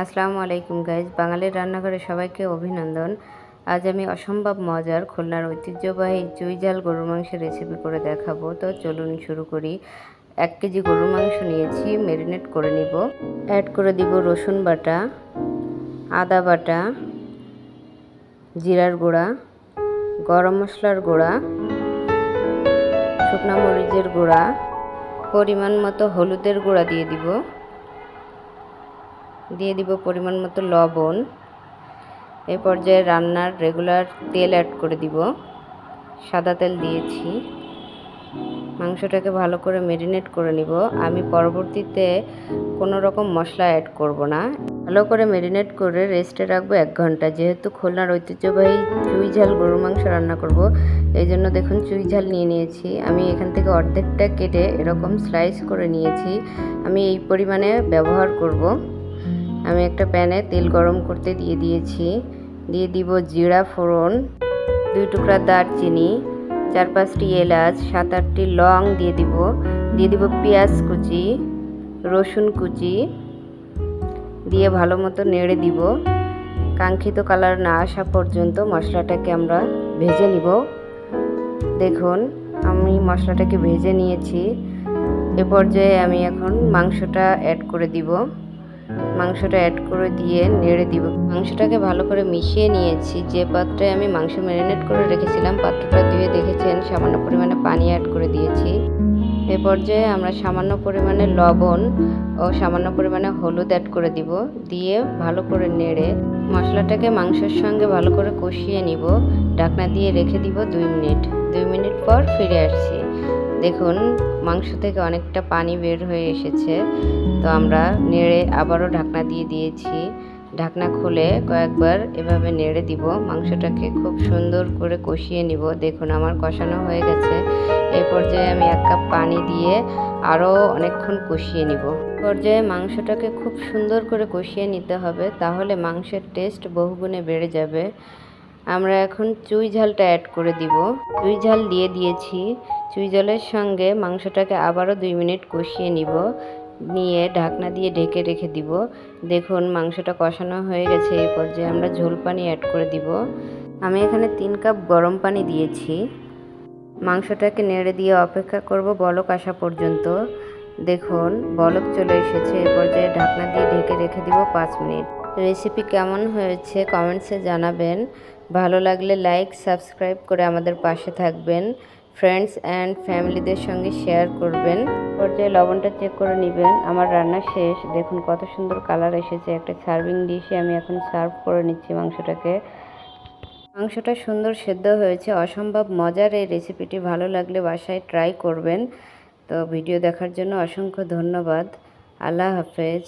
আসসালামু আলাইকুম গাইজ বাঙালির রান্নাঘরে সবাইকে অভিনন্দন। আজ আমি অসম্ভব মজার খুলনার ঐতিহ্যবাহী চুই ঝাল গরুর মাংসের রেসিপি করে দেখাবো। তো চলুন শুরু করি। এক কেজি গরুর মাংস নিয়েছি ম্যারিনেট করে নিব। অ্যাড করে দিব রসুন বাটা, আদা বাটা, জিরার গুঁড়া, গরম মশলার গুঁড়া, শুকনা মরিচের গুঁড়া, পরিমাণ মতো হলুদের গুঁড়া দিয়ে দিব। দিয়ে দিব পরিমাণ মতো লবণ। এ পর্যায়ে রান্নার রেগুলার তেল অ্যাড করে দিব। সাদা তেল দিয়েছি। মাংসটাকে ভালো করে মেরিনেট করে নিব। আমি পরবর্তীতে কোনো রকম মশলা অ্যাড করব না। ভালো করে মেরিনেট করে রেস্টে রাখব এক ঘণ্টা। যেহেতু খুলনার ঐতিহ্যবাহী চুই ঝাল গরুর মাংস রান্না করব, এই জন্য দেখুন চুই ঝাল নিয়ে নিয়েছি। আমি এখান থেকে অর্ধেকটা কেটে এরকম স্লাইস করে নিয়েছি। আমি এই পরিমাণে ব্যবহার করব। আমি একটা প্যানে তেল গরম করতে দিয়ে দিয়েছি। দিয়ে দিব জিরা, ফোড়ন, দুই টুকরা দারচিনি, চার পাঁচটি এলাচ, সাত আটটি লং দিয়ে দিব। দিয়ে দিব পেঁয়াজ কুচি, রসুন কুচি, দিয়ে ভালো মতো নেড়ে দিব। কাঙ্ক্ষিত কালার না আসা পর্যন্ত মশলাটাকে আমরা ভেজে নিব। দেখুন, আমি মশলাটাকে ভেজে নিয়েছি। এ পর্যায়ে আমি এখন মাংসটা অ্যাড করে দিব। মাংসটা অ্যাড করে দিয়ে নেড়ে দিব। মাংসটাকে ভালো করে মিশিয়ে নিয়েছি। যে পাত্রে আমি মাংস ম্যারিনেট করে রেখেছিলাম, পাত্রটা ধুয়ে দেখেছেন, সামান্য পরিমাণে পানি অ্যাড করে দিয়েছি। এ পর্যায়ে আমরা সামান্য পরিমাণে লবণ ও সামান্য পরিমাণে হলুদ অ্যাড করে দিব। দিয়ে ভালো করে নেড়ে মশলাটাকে মাংসের সঙ্গে ভালো করে কষিয়ে নিব। ঢাকনা দিয়ে রেখে দিব দুই মিনিট। দুই মিনিট পর ফিরে আসছি। দেখুন, মাংস থেকে অনেকটা পানি বের হয়ে এসেছে। তো আমরা নেড়ে আবারও ঢাকনা দিয়ে দিয়েছি। ঢাকনা খুলে কয়েকবার এভাবে নেড়ে দিব। মাংসটাকে খুব সুন্দর করে কষিয়ে নিব। দেখুন, আমার কষানো হয়ে গেছে। এই পর্যায়ে আমি এক কাপ পানি দিয়ে আরও অনেকক্ষণ কষিয়ে নিব। পর্যায়ে মাংসটাকে খুব সুন্দর করে কষিয়ে নিতে হবে। তাহলে মাংসের টেস্ট বহুগুণে বেড়ে যাবে। আমরা এখন চুই ঝালটা অ্যাড করে দিব। চুই ঝাল দিয়ে দিয়েছি। চুই ঝালের সঙ্গে মাংসটাকে আবারও দুই মিনিট কষিয়ে নিব। নিয়ে ঢাকনা দিয়ে ঢেকে রেখে দিব। দেখুন, মাংসটা কষানো হয়ে গেছে। এই পর্যায়ে আমরা ঝোল পানি অ্যাড করে দিব। আমি এখানে তিন কাপ গরম পানি দিয়েছি। মাংসটাকে নেড়ে দিয়ে অপেক্ষা করব বলক আসা পর্যন্ত। দেখুন, বলক চলে এসেছে। এই পর্যায়ে ঢাকনা দিয়ে ঢেকে রেখে দিব পাঁচ মিনিট। রেসিপি কেমন হয়েছে কমেন্টসে জানাবেন। ভালো লাগলে লাইক, সাবস্ক্রাইব করে আমাদের পাশে থাকবেন। ফ্রেন্ডস অ্যান্ড ফ্যামিলিদের সঙ্গে শেয়ার করবেন। পর্যায়ে লবণটা চেক করে নেবেন। আমার রান্না শেষ। দেখুন কত সুন্দর কালার এসেছে। একটা সার্ভিং ডিশে আমি এখন সার্ভ করে নিচ্ছি মাংসটাকে। মাংসটা সুন্দর সেদ্ধ হয়েছে। অসম্ভব মজার এই রেসিপিটি। ভালো লাগলে বাসায় ট্রাই করবেন। তো ভিডিও দেখার জন্য অসংখ্য ধন্যবাদ। আল্লাহ হাফেজ।